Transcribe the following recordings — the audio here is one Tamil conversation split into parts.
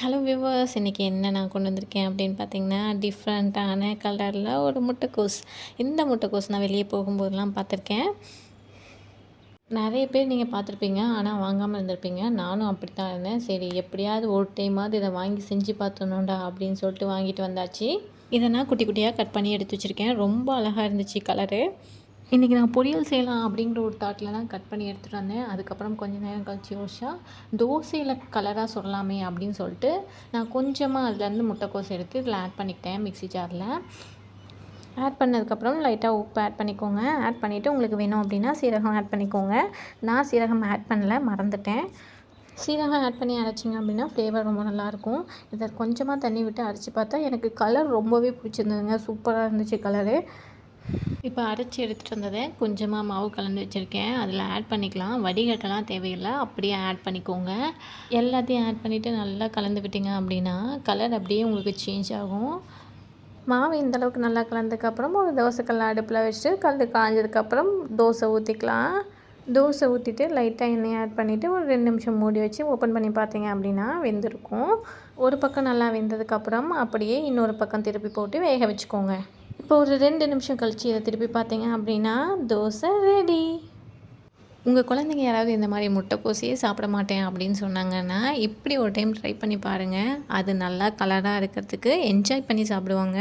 ஹலோ வியூவர்ஸ் இன்றைக்கி என்ன நான் கொண்டு வந்திருக்கேன் அப்படின்னு பார்த்தீங்கன்னா டிஃப்ரெண்ட்டான கலரில் ஒரு முட்டைக்கோஸ். இந்த முட்டைக்கோஸ் நான் வெளியே போகும்போதெல்லாம் பார்த்துருக்கேன். நிறைய பேர் நீங்கள் பார்த்துருப்பீங்க ஆனால் வாங்காமல் இருந்திருப்பீங்க. நானும் அப்படி தான் இருந்தேன். சரி எப்படியாவது ஒரு டைமாவது இதை வாங்கி செஞ்சு பார்த்தணும்டா அப்படின்னு சொல்லிட்டு வாங்கிட்டு வந்தாச்சு. இதை நான் குட்டி குட்டியாக கட் பண்ணி எடுத்து வச்சுருக்கேன். ரொம்ப அழகாக இருந்துச்சு கலரு இன்றைக்கி நான் பொரியல் செய்யலாம் அப்படிங்கிற ஒரு தாட்டில் தான் கட் பண்ணி எடுத்துகிட்டு வந்தேன். அதுக்கப்புறம் கொஞ்ச நேரம் கழிச்சு யோசிச்சா தோசையில் கலராக சொல்லலாமே அப்படின்னு சொல்லிட்டு நான் கொஞ்சமாக அதுலேருந்து முட்டைக்கோஸ் எடுத்து இதில் ஆட் பண்ணிக்கிட்டேன் மிக்ஸி ஜாரில் ஆட் பண்ணதுக்கப்புறம் லைட்டாக உப்பு ஆட் பண்ணிக்கோங்க. ஆட் பண்ணிவிட்டு உங்களுக்கு வேணும் அப்படின்னா சீரகம் ஆட் பண்ணிக்கோங்க. நான் சீரகம் ஆட் பண்ணல மறந்துட்டேன். சீரகம் ஆட் பண்ணி அரைச்சிங்க அப்படின்னா ஃப்ளேவர் ரொம்ப நல்லாயிருக்கும் இதை கொஞ்சமாக தண்ணி விட்டு அரைச்சி பார்த்தா எனக்கு கலர் ரொம்பவே பிடிச்சிருந்ததுங்க. சூப்பராக இருந்துச்சு கலரு இப்போ அரைச்சி எடுத்துகிட்டு வந்ததை கொஞ்சமாக மாவு கலந்து வச்சுருக்கேன். அதில் ஆட் பண்ணிக்கலாம். வடிகட்டெல்லாம் தேவையில்லை. அப்படியே ஆட் பண்ணிக்கோங்க. எல்லாத்தையும் ஆட் பண்ணிவிட்டு நல்லா கலந்து விட்டிங்க அப்படின்னா கலர் அப்படியே உங்களுக்கு சேஞ்ச் ஆகும். மாவு இந்தளவுக்கு நல்லா கலந்ததுக்கப்புறம் ஒரு தோசைக்கல் அடுப்பில் வச்சுட்டு கல் காஞ்சதுக்கப்புறம் தோசை ஊற்றிக்கலாம் தோசை ஊற்றிட்டு லைட்டாக எண்ணெய் ஆட் பண்ணிவிட்டு ஒரு ரெண்டு நிமிஷம் மூடி வச்சு ஓப்பன் பண்ணி பார்த்தீங்க அப்படின்னா வெந்திருக்கும். ஒரு பக்கம் நல்லா வெந்ததுக்கப்புறம் அப்படியே இன்னொரு பக்கம் திருப்பி போட்டு வேக வச்சுக்கோங்க. இப்போ ஒரு ரெண்டு நிமிஷம் கழித்து இதை திருப்பி பார்த்தீங்க அப்படின்னா தோசை ரெடி உங்கள் குழந்தைங்க யாராவது இந்த மாதிரி முட்டைக்கோசியே சாப்பிட மாட்டேன் அப்படின்னு சொன்னாங்கன்னா இப்படி ஒரு டைம் ட்ரை பண்ணி பாருங்கள் அது நல்லா கலராக இருக்கிறதுக்கு என்ஜாய் பண்ணி சாப்பிடுவாங்க.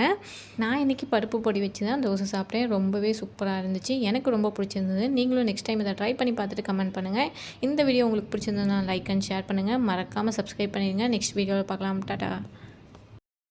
நான் இன்றைக்கி பருப்பு பொடி வச்சு தான் தோசை சாப்பிட்டேன். ரொம்பவே சூப்பராக இருந்துச்சு. எனக்கு ரொம்ப பிடிச்சிருந்தது. நீங்களும் நெக்ஸ்ட் டைம் இதை ட்ரை பண்ணி பார்த்துட்டு கமெண்ட் பண்ணுங்கள் இந்த வீடியோ உங்களுக்கு பிடிச்சிருந்ததுன்னா லைக் அண்ட் ஷேர் பண்ணுங்கள் மறக்காமல் சப்ஸ்கிரைப் பண்ணிடுங்க. நெக்ஸ்ட் வீடியோவில் பார்க்கலாம். டாட்டா